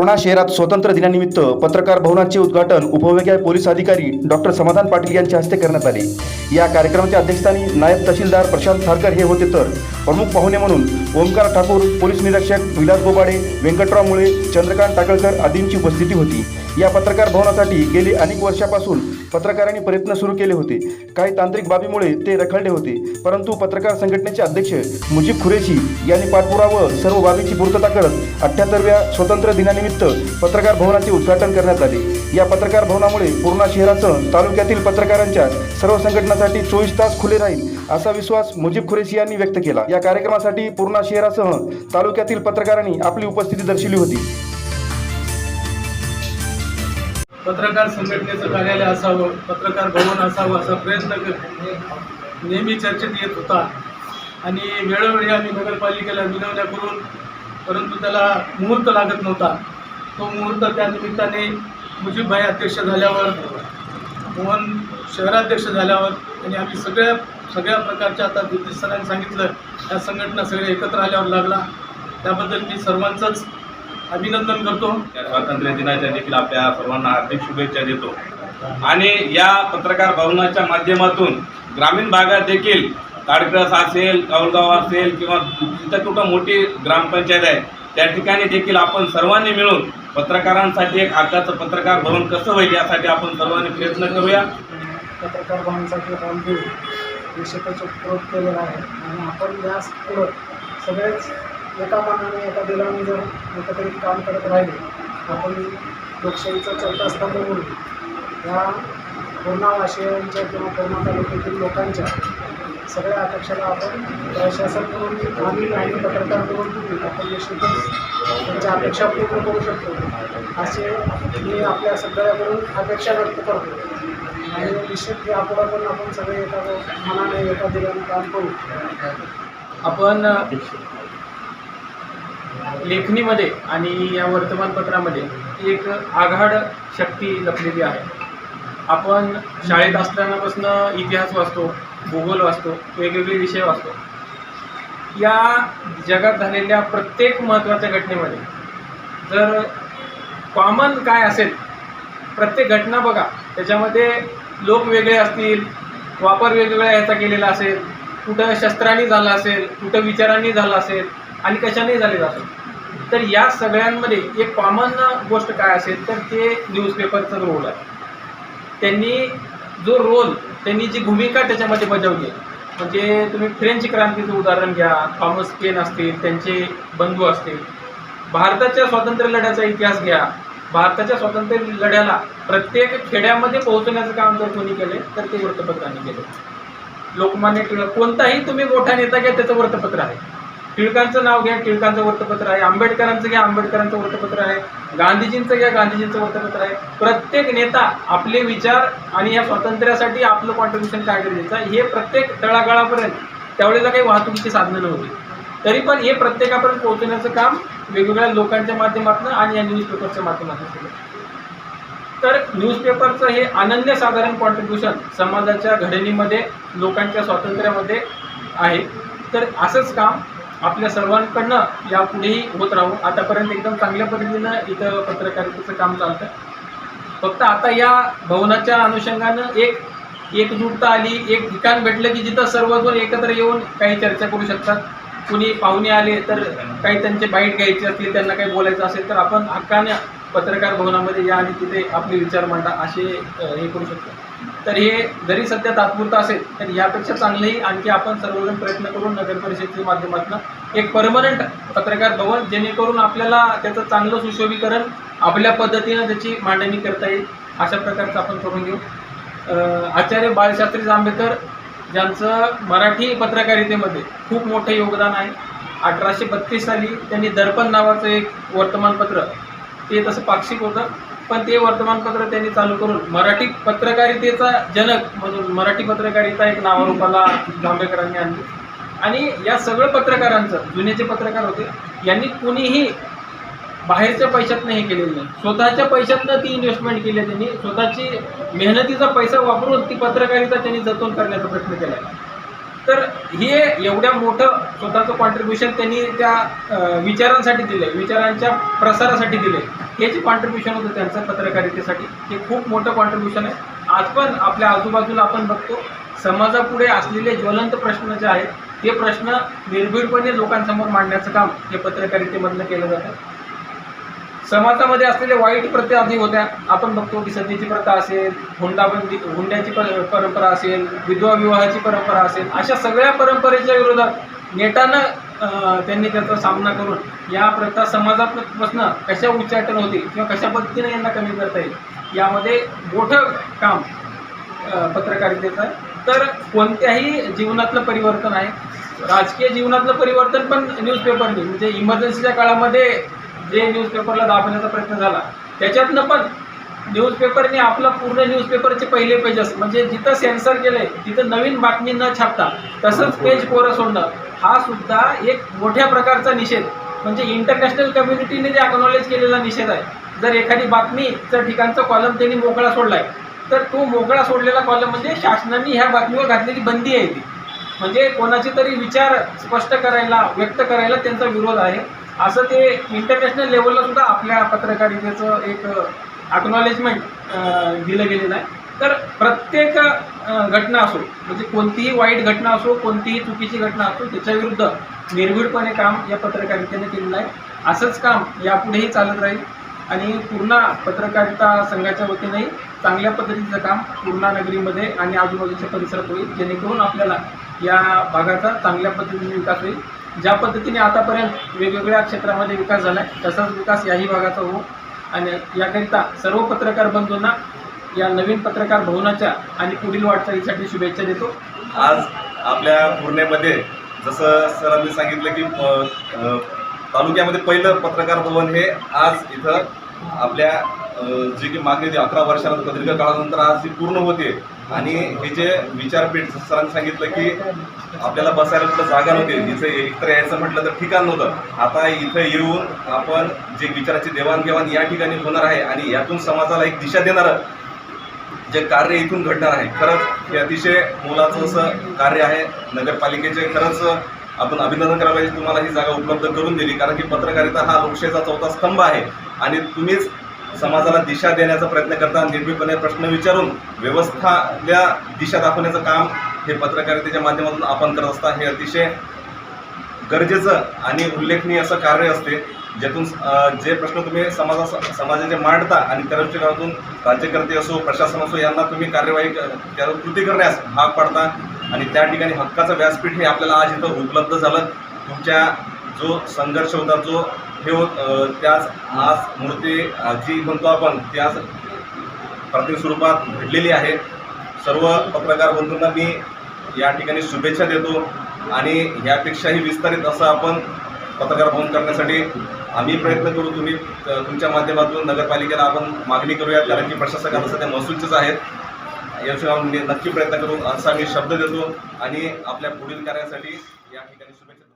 पूर्णा शहरात स्वातंत्र्य दिनानिमित्त पत्रकार भवनाचे उद्घाटन उपविभागीय पोलीस अधिकारी डॉक्टर समाधान पाटील यांच्या हस्ते करण्यात आले. या कार्यक्रमाच्या अध्यक्षस्थानी नायब तहसीलदार प्रशांत खारकर हे होते तर प्रमुख पाहुणे म्हणून ओमकार ठाकूर पोलीस निरीक्षक विलास बोबाडे व्यंकटराव मुळे चंद्रकांत टाकळकर आदींची उपस्थिती होती. या पत्रकार भवनासाठी गेली अनेक वर्षापासून पत्रकारांनी प्रयत्न सुरू केले होते. काही तांत्रिक बाबीमुळे ते रखडले होते. परंतु पत्रकार संघटनेचे अध्यक्ष मुजीब खुरेशी यांनी पाठपुरा व सर्व बाबीची पूर्तता करत अठ्ठ्याहत्तरव्या स्वातंत्र्य दिनानिमित्त पत्रकार भवनाचे उद्घाटन करण्यात आले. या पत्रकार भवनामुळे पूर्णा शहरासह तालुक्यातील पत्रकारांच्या सर्व संघटनासाठी चोवीस तास खुले राहील असा विश्वास मुजीब खुरेशी यांनी व्यक्त केला. या कार्यक्रमासाठी पूर्णा शहरासह तालुक्यातील पत्रकारांनी आपली उपस्थिती दर्शवली होती. पत्रकार संघटनेचं कार्यालय असावं पत्रकार भवन असावं असा प्रयत्न नेहमी चर्चेत येत होता. आणि वेळोवेळी आम्ही नगरपालिकेला विनवण्या करून परंतु त्याला मुहूर्त लागत नव्हता. तो मुहूर्त त्या निमित्ताने मुजीबभाई अध्यक्ष झाल्यावर मोहन शहराध्यक्ष झाल्यावर आणि आम्ही सगळ्या सगळ्या प्रकारच्या आता दिलीप सरांनी सांगितलं या संघटना सगळ्या एकत्र आल्यावर लागला. त्याबद्दल मी सर्वांचंच अभिनंदन करतो. या स्वातंत्र्य दिनाच्या देखील आपल्या सर्वांना हार्दिक शुभेच्छा देतो. आणि या पत्रकार भवनाच्या माध्यमातून ग्रामीण भागात देखील ताडकळस असेल कौलगाव असेल किंवा जिथं कुठं मोठी ग्रामपंचायत आहे त्या ठिकाणी देखील आपण सर्वांनी मिळून पत्रकारांसाठी एक हक्काचं पत्रकार भवन कसं होईल यासाठी आपण सर्वांनी प्रयत्न करूया. पत्रकार भवनासाठी रामदेव निश्चितच उपक्रम केलेला आहे. आणि आपण यास पुढं सगळेच एका मनाने एका दिलाने जर एकत्रित काम करत राहिले. आपण लोकशाहीचा चौथा स्तंभ म्हणून या पूर्णावाशियांच्या किंवा पूर्णा तालुक्यातील लोकांच्या सगळ्या अपेक्षाला आपण प्रशासन करून आम्ही आणि पत्रकार म्हणून आपण निश्चितच त्यांच्या अपेक्षा पूर्ण करू शकतो. असे मी आपल्या सगळ्याकडून अपेक्षा व्यक्त करतो. आणि निश्चित यापुढं पण आपण सगळे एका मनाने एका दिलाने काम करू. आपण लेखणीमध्ये आणि या वर्तमानपत्रामध्ये एक आघाड शक्ती लपलेली आहे. आपण शाळेत असतानापासून इतिहास वाचतो भूगोल वाचतो वेगवेगळे विषय वाचतो. या जगात झालेल्या प्रत्येक महत्त्वाच्या घटनेमध्ये जर कॉमन काय असेल प्रत्येक घटना बघा त्याच्यामध्ये लोक वेगळे असतील वापर वेगवेगळ्या ह्याचा केलेला असेल कुठं शस्त्रांनी झाला असेल कुठं विचारांनी झाला असेल आणि कशाने झालेला असेल. तर या सगळ्यांमध्ये एक कॉमन गोष्ट काय असेल तर ते न्यूजपेपरचा रोल आहे. त्यांनी जो रोल त्यांनी जी भूमिका त्याच्यामध्ये बजावली आहे. म्हणजे तुम्ही फ्रेंच क्रांतीचं उदाहरण घ्या थॉमस पेन असतील त्यांचे बंधू असतील. भारताच्या स्वातंत्र्य लढ्याचा इतिहास घ्या. भारताच्या स्वातंत्र्य लढ्याला प्रत्येक खेड्यामध्ये पोहोचण्याचं काम जर कोणी केले तर ते वृत्तपत्रांनी केलं. लोकमान्य टिळक कोणताही तुम्ही मोठा नेता घ्या त्याचं वृत्तपत्र आहे. टिळकांचं नाव घ्या टिळकांचं वृत्तपत्र आहे. आंबेडकरांचं घ्या आंबेडकरांचं वृत्तपत्र आहे. गांधीजींचं घ्या गांधीजींचं वृत्तपत्र आहे. प्रत्येक नेता आपले विचार आणि या स्वातंत्र्यासाठी आपलं कॉन्ट्रीब्युशन काय गरजेचं आहे हे प्रत्येक तळागाळापर्यंत त्यावेळेला काही वाहतुकीची साधनं नव्हती. तरी पण हे प्रत्येकापर्यंत पोहोचवण्याचं काम वेगवेगळ्या लोकांच्या माध्यमातून आणि या न्यूजपेपरच्या माध्यमातून केलं. तर न्यूजपेपरचं हे अनन्यसाधारण कॉन्ट्रीब्युशन समाजाच्या घडणीमध्ये लोकांच्या स्वातंत्र्यामध्ये आहे. तर असंच काम आपल्या सर्वांकडनं यापुढेही होत राहू. आतापर्यंत एकदम चांगल्या पद्धतीनं इथं पत्रकारितेचं काम चालतं फक्त आता या भवनाच्या अनुषंगानं एक एकजुटता आली एक ठिकाण भेटलं की जिथं सर्वजण एकत्र येऊन काही चर्चा करू शकतात. कुणी पाहुणे आले तर काही त्यांचे बाईट घ्यायचे असतील त्यांना काही बोलायचं असेल तर आपण हक्काने पत्रकार भवनामध्ये या आणि तिथे आपले विचार मांडा असे हे करू शकतो. तर हे जरी सध्या तात्पुरतं असेल तर यापेक्षा चांगलंही आणखी आपण सर्वजण प्रयत्न करून नगर परिषदेच्या माध्यमातून एक परमनंट पत्रकार भवन जेणेकरून आपल्याला त्याचं चांगलं सुशोभीकरण आपल्या पद्धतीनं त्याची मांडणी करता येईल अशा प्रकारचं आपण करून घेऊ. आचार्य बाळशास्त्री जांभेकर ज्यांचं मराठी पत्रकारितेमध्ये खूप मोठं योगदान आहे अठराशे बत्तीस साली त्यांनी दर्पण नावाचं एक वर्तमानपत्र ते तसं पाक्षिक होतं. पण ते वर्तमानपत्र त्यांनी चालू करून मराठी पत्रकारितेचा जनक म्हणून मराठी पत्रकारिता एक नावारूपाला जांभेकरांनी आणली. आणि या सगळं पत्रकारांचं जुने जे पत्रकार होते यांनी कुणीही बाहेरच्या पैशातनं हे केलेलं नाही. स्वतःच्या पैशातनं ती इन्व्हेस्टमेंट केली आहे त्यांनी. स्वतःची मेहनतीचा पैसा वापरून ती पत्रकारिता त्यांनी जतन करण्याचा प्रयत्न केला आहे. तर हे एवढ्या मोठं स्वतःचं कॉन्ट्रीब्युशन त्यांनी त्या विचारांसाठी दिलं विचारांच्या प्रसारासाठी दिले हे जे कॉन्ट्रीब्युशन होतं त्यांचं पत्रकारितेसाठी. हे खूप मोठं कॉन्ट्रीब्युशन आहे. आज पण आपल्या आजूबाजूला आपण बघतो समाजापुढे असलेले ज्वलंत प्रश्न जे आहेत ते प्रश्न निर्भीडपणे लोकांसमोर मांडण्याचं काम हे पत्रकारितेमधलं केलं जातं. समाजामध्ये असलेल्या वाईट प्रथा आधी होत्या. आपण बघतो की सतीची प्रथा असेल हुंडाबंदी हुंड्याची पर परंपरा असेल विधवा विवाहाची परंपरा असेल अशा सगळ्या परंपरेच्या विरोधात नेटानं त्यांनी त्याचा सामना करून या प्रथा समाजापासून कशा उच्चाटन होते किंवा कशा पद्धतीने यांना कमी करता येईल यामध्ये मोठं काम पत्रकारितेचं. आहे तर कोणत्याही जीवनातलं परिवर्तन आहे. राजकीय जीवनातलं परिवर्तन पण न्यूजपेपरनी म्हणजे इमर्जन्सीच्या काळामध्ये जे न्यूजपेपरला दाबण्याचा प्रयत्न झाला त्याच्यातनं पण न्यूजपेपरने आपलं पूर्ण न्यूजपेपरचे पहिले पेजेस म्हणजे जिथं सेन्सर केलंय तिथं नवीन बातमी न छापता तसंच पेज कोरं सोडणं हा सुद्धा एक मोठ्या प्रकारचा निषेध. म्हणजे इंटरनॅशनल कम्युनिटीने जे अकनॉलेज केलेला निषेध आहे जर एखादी बातमीचं ठिकाणचा कॉलम त्यांनी मोकळा सोडलाय तर तो मोकळा सोडलेला कॉलम म्हणजे शासनाने ह्या बातमीवर घातलेली बंदी आहे ती. म्हणजे कोणाचे तरी विचार स्पष्ट करायला व्यक्त करायला त्यांचा विरोध आहे. असं ते इंटरनॅशनल लेवलला सुद्धा आपल्या पत्रकारितेचं एक अक्नॉलेजमेंट दिलं गेलेलं आहे. तर प्रत्येक घटना असो म्हणजे कोणतीही वाईट घटना असो कोणतीही चुकीची घटना असो त्याच्याविरुद्ध निर्भीडपणे काम या पत्रकारितेने केलेलं आहे. असंच काम यापुढेही चालत राहील आणि पूर्णा पत्रकारिता संघाच्या वतीनेही चांगल्या पद्धतीचं काम पूर्णा नगरीमध्ये आणि आजूबाजूच्या परिसरात होईल जेणेकरून आपल्याला या भागाचा चांगल्या पद्धतीने विकास होईल. ज्या पद्धतीने आतापर्यंत वेगवेगळ्या क्षेत्रामध्ये विकास झाला आहे तसाच विकास याही भागाचा होऊ. आणि याकरिता सर्व पत्रकार बंधूंना या नवीन पत्रकार भवनाच्या आणि पुढील वाटचालीसाठी शुभेच्छा देतो. आज आपल्या पूर्णेमध्ये जसं सरांनी सांगितलं की तालुक्यामध्ये पहिलं पत्रकार भवन हे आज इथं आपल्या जी की मागणी होती अकरा वर्षानंतर दीर्घ काळानंतर आज ती पूर्ण होते. आणि हे जे विचारपीठ सरांनी सांगितलं की आपल्याला बसायला तर जागा नव्हती इथं एकतर यायचं म्हटलं तर ठिकाण नव्हतं. आता इथं येऊन आपण जे विचाराची देवाणघेवाण या ठिकाणी होणार आहे आणि यातून समाजाला एक दिशा देणारं जे कार्य इथून घडणार आहे खरंच हे अतिशय मोलाचं असं कार्य आहे. नगरपालिकेचे खरंच आपण अभिनंदन करायला पाहिजे तुम्हाला ही जागा उपलब्ध करून दिली कारण की पत्रकारिता हा लोकशाहीचा चौथा स्तंभ आहे. आणि तुम्हीच समाजाला दिशा देण्याचा प्रयत्न करतात निर्भीडपणे प्रश्न विचारून व्यवस्थाल्या दिशा दाखवण्याचं काम हे पत्रकारितेच्या माध्यमातून आपण करत असता हे अतिशय गरजेचं आणि उल्लेखनीय असं कार्य असते ज्यातून जे प्रश्न तुम्ही समाजा समाजाचे मांडता आणि त्या दृष्टिकोनातून राज्यकर्ते असो प्रशासन असो यांना तुम्ही कार्यवाही त्यावर कृती करण्यास भाग पाडता आणि त्या ठिकाणी हक्काचं व्यासपीठ हे आपल्याला आज इथं उपलब्ध झालं. तुमच्या जो संघर्ष होता जो हे होत अ, आज मूर्ती जी म्हणतो आपण त्यास आज प्राथमिक स्वरूपात घडलेली आहे. सर्व पत्रकार बंधूंना मी या ठिकाणी शुभेच्छा देतो आणि यापेक्षाही विस्तारित असं आपण पत्रकार भवन करण्यासाठी आम्ही प्रयत्न करू. तुम्ही तुमच्या माध्यमातून नगरपालिकेला आपण मागणी करूयात. कारण की प्रशासक आता सध्या महसूलचेच आहेत. याशिवाय नक्की प्रयत्न करू. असा मी शब्द देतो आणि आपल्या पुढील कार्यासाठी या ठिकाणी शुभेच्छा